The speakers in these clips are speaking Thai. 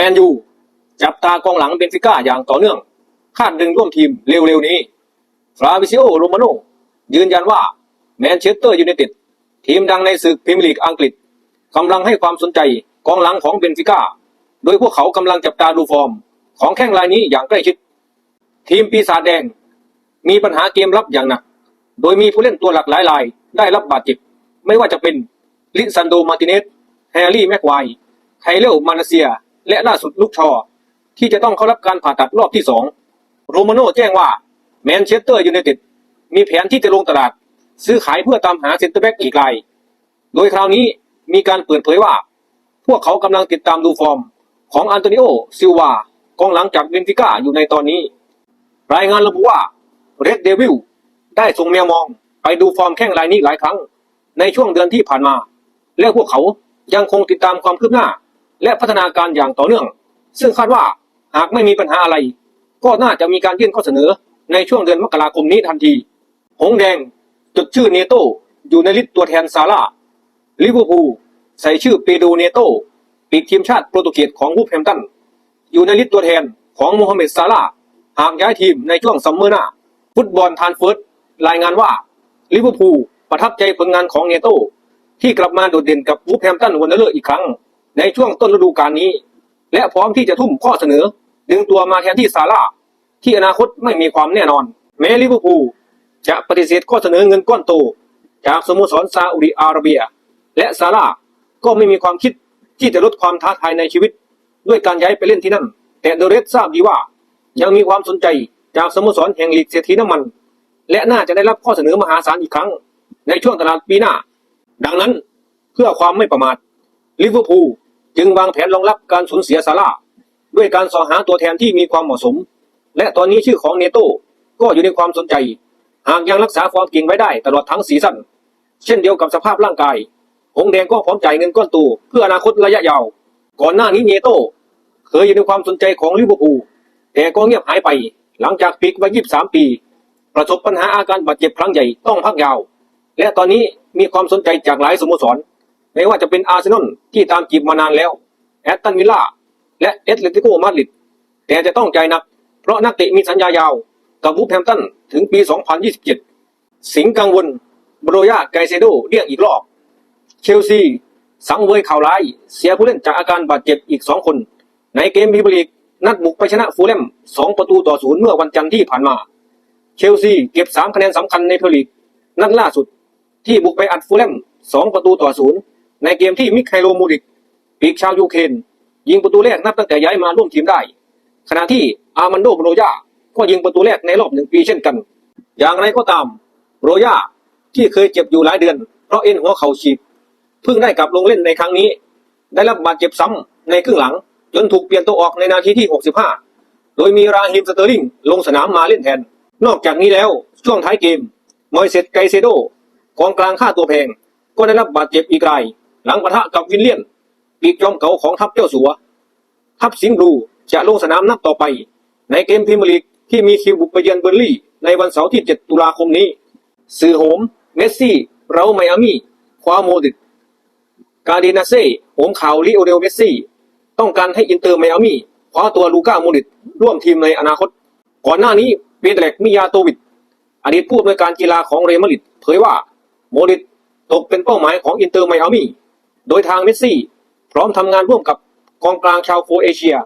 มนยูจับตากองหลังเบนฟิก้าอย่างต่อเนื่อง คาดดึงร่วมทีมเร็วๆนี้ ฟราวิซิโอโรมาโนยืนยันว่าแมนเชสเตอร์ยูไนเต็ดทีมดังในศึกพรีเมียร์ลีกอังกฤษกำลังให้ความสนใจกองหลังของเบนฟิก้า โดยพวกเขากำลังจับตาดูฟอร์ม ของแข้งรายนี้อย่างใกล้ชิด ทีมปีศาจแดง มีปัญหาเกมรับอย่างหนัก โดยมีผู้เล่นตัวหลักหลายราย ได้รับบาดเจ็บ ไม่ว่าจะเป็นลิซันโดมาร์ติเนสแฮร์รี่แม็กไวร์ไคเลลมาเลเซีย และล่าสุดลูกชอ ที่จะต้องเข้ารับการผ่าตัดรอบที่สองโรมาโน่แจ้งว่าแมนเชสเตอร์ยูไนเต็ดมีแผนที่จะลงตลาด ซื้อขายเพื่อตามหาเซ็นเตอร์แบ็กอีกราย โดยคราวนี้มีการเปิดเผยว่า พวกเขากำลังติดตามดูฟอร์ม ของอันโตนิโอซิลวากองหลังจากเบนฟิก้าอยู่ในตอนนี้ รายงานระบุว่าเรดเดวิลได้ส่งแมวมองไปดูฟอร์มแข้งรายนี้หลายครั้ง ในช่วงเดือนที่ผ่านมา และพวกเขายังคงติดตามความคืบหน้า และพัฒนาการอย่างต่อเนื่อง ซึ่งคาดว่าหากไม่มีปัญหาอะไร ก็น่าจะมีการยื่นข้อเสนอในช่วงเดือนมกราคมนี้ทันที หงแดงจดชื่อเนโตอยู่ในลิสต์ตัวแทนซาร่าลิเวอร์พูลใส่ชื่อเปโดเนโตปีกทีมชาติโปรตุเกสของวูฟแฮมตัน อยู่ในลิสต์ตัวแทนของโมฮัมเหม็ดซาร่าหากย้ายทีมในช่วงซัมเมอร์หน้า ฟุตบอลทานเฟิร์สรายงานว่าลิเวอร์พูลประทับใจผลงานของเนโตที่กลับมาโดดเด่นกับวูฟแฮมตันวันเดอร์เลอร์อีกครั้ง ในช่วงต้นฤดูกาลนี้ และพร้อมที่จะทุ่มข้อเสนอ ดึงตัวมาแทนที่ซาร่าที่อนาคตไม่มีความแน่นอน แม้ลิเวอร์พูลจะปฏิเสธข้อเสนอเงินก้อนโต จากสโมสรซาอุดิอาระเบีย และซาร่าก็ไม่มีความคิดที่จะลดความท้าทายในชีวิต ด้วยการย้ายไปเล่นที่นั่น แต่เดเรสทราบดีว่า ยังมีความสนใจจากสโมสรแห่งลีกเศรษฐีน้ำมัน และน่าจะได้รับข้อเสนอมหาศาลอีกครั้ง ในช่วงตลาดปีหน้า ดังนั้นเพื่อความไม่ประมาทลิเวอร์พูล จึงวางแผนรองรับการสูญเสียซาร่าด้วยการสอหาตัวแทนที่มีความเหมาะสม และตอนนี้ชื่อของเนโต้ก็อยู่ในความสนใจ หากยังรักษาฟอร์มเก่งไว้ได้ตลอดทั้งซีซั่นเช่นเดียวกับสภาพร่างกายหงแดงก็พร้อมจ่ายเงินก้อนโตเพื่ออนาคตระยะยาว ก่อนหน้านี้เนโต้เคยอยู่ในความสนใจของลิเวอร์พูลแต่ก็เงียบหายไป หลังจากปีกวัย23 ปี ประสบปัญหาอาการบาดเจ็บครั้งใหญ่ต้องพักยาว และตอนนี้มีความสนใจจากหลายสโมสร ไม่ว่าจะเป็นอาร์เซนอลที่ตามจีบมานานแล้วแอตตันวิลล่าและเอตเลติโกมาดริดแต่จะต้องใจหนัก เพราะนักเตะมีสัญญายาวกับวูฟแฮมตันถึงปี 2027 สิงกังวลบรโยาไกเซโดเรียกอีกรอบ เชลซี สังเวยข่าวร้าย เสียผู้เล่นจากอาการบาดเจ็บอีกสองคน ในเกมพรีเมียร์ลีกนัดบุกไปชนะฟูลแลมสองประตูต่อศูนย์เมื่อวันจันทร์ที่ผ่านมา เชลซีเก็บสามคะแนนสำคัญในพรีเมียร์ลีกนัดล่าสุด ที่บุกไปอัดฟูลแลมสองประตูต่อศูนย์ ในเกมที่มิคไคโลมูริกปีกชาวยูเครนยิงประตูแรกนับตั้งแต่ย้ายมาร่วมทีมได้ ขณะที่อาร์มันโดโรยาก็ยิงประตูแรกในรอบหนึ่งปีเช่นกัน อย่างไรก็ตามโรยาที่เคยเจ็บอยู่หลายเดือน เพราะเอ็นหัวเข่าฉีกเพิ่งได้กลับลงเล่นในครั้งนี้ ได้รับบาดเจ็บซ้ำในครึ่งหลัง จนถูกเปลี่ยนตัวออกในนาทีที่ 65 โดยมีราฮิมสเตอร์ลิงลงสนามมาเล่นแทน นอกจากนี้แล้วช่วงท้ายเกมมอยเซตไกเซโดกองกลางค่าตัวแพง ก็ได้รับบาดเจ็บอีกราย หลังปะทะกับวินเลียนปีกจอมเก่าของทัพเจ้าสัว ทัพสิงห์บลูจะลงสนามนัดต่อไป ในเกมพรีเมียร์ลีกที่มีคิวบุกไปเยือนเบอร์ลี่ ในวันเสาร์ที่ 7 ตุลาคมนี้ สื่อโหม เมสซี่ เราไมอามี่คว้าโมดิตกาเดนาเซ่โหมข่าวลิโอเดลเมสซี่ ต้องการให้อินเตอร์ไมอามี่คว้าตัวลูก้าโมดิตร่วมทีมในอนาคต ก่อนหน้านี้เปเตเล็กมิยาโตวิดอดีตผู้อำนวยการกีฬาของเรอัลมาดริดเผยว่าโมดิตตกเป็นเป้าหมายของอินเตอร์ไมอามี่ โดยทางเมสซี่ พร้อมทำงานร่วมกับกองกลางชาวโครเอเชีย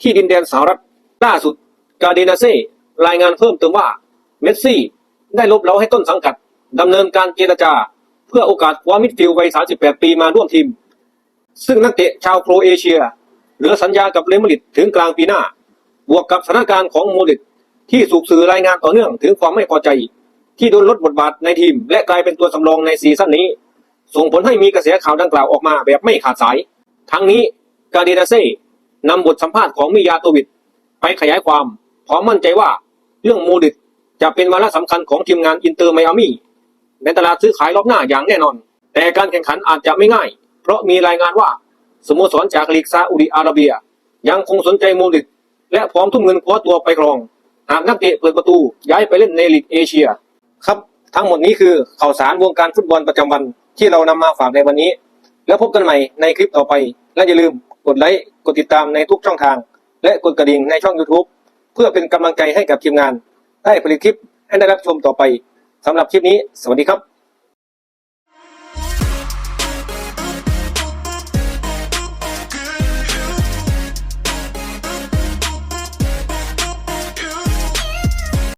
ที่ดินแดนสหรัฐล่าสุดกาเดนาเซ่รายงานเพิ่มเติมว่าเมสซี่ได้ลบเล้าให้ต้นสังกัดดำเนินการเจรจา เพื่อโอกาสคว้ามิดฟิลด์วัย 38 ปีมาร่วมทีม ซึ่งนักเตะชาวโครเอเชีย เหลือสัญญากับเลมาดริดถึงกลางปีหน้า บวกกับสถานการณ์ของโมดริดที่สูกสื่อรายงานต่อเนื่องถึงความไม่พอใจ ที่โดนลดบทบาทในทีม และกลายเป็นตัวสำรองในซีซั่นนี้ ส่งผลให้มีกระแสข่าวดังกล่าวออกมาแบบไม่ขาดสาย ทั้งนี้กาเดนาเซ่นำบทสัมภาษณ์ของมิยาโตวิดไปขยายความพร้อมมั่นใจว่าเรื่องโมดริดจะเป็นวาระสำคัญของทีมงานอินเตอร์ไมอามี่ในตลาดซื้อขายรอบหน้าอย่างแน่นอน แต่การแข่งขันอาจจะไม่ง่าย เพราะมีรายงานว่าสโมสรจากลีกซาอุดิอาระเบีย ยังคงสนใจโมดริดและพร้อมทุ่มเงินคว้าตัวไปครอง หากนักเตะเปิดประตูย้ายไปเล่นในลีกเอเชีย ครับ ทั้งหมดนี้คือข่าวสารวงการฟุตบอลประจำวัน ที่เรานำมาฝากในวันนี้ แล้วพบกันใหม่ในคลิปต่อไป และอย่าลืมกดไลค์กดติดตามในทุกช่องทาง และกดกระดิ่งในช่อง YouTube เพื่อเป็นกำลังใจให้กับทีมงาน ได้ผลิตคลิปให้ได้รับชมต่อไปสำหรับคลิปนี้ สวัสดีครับ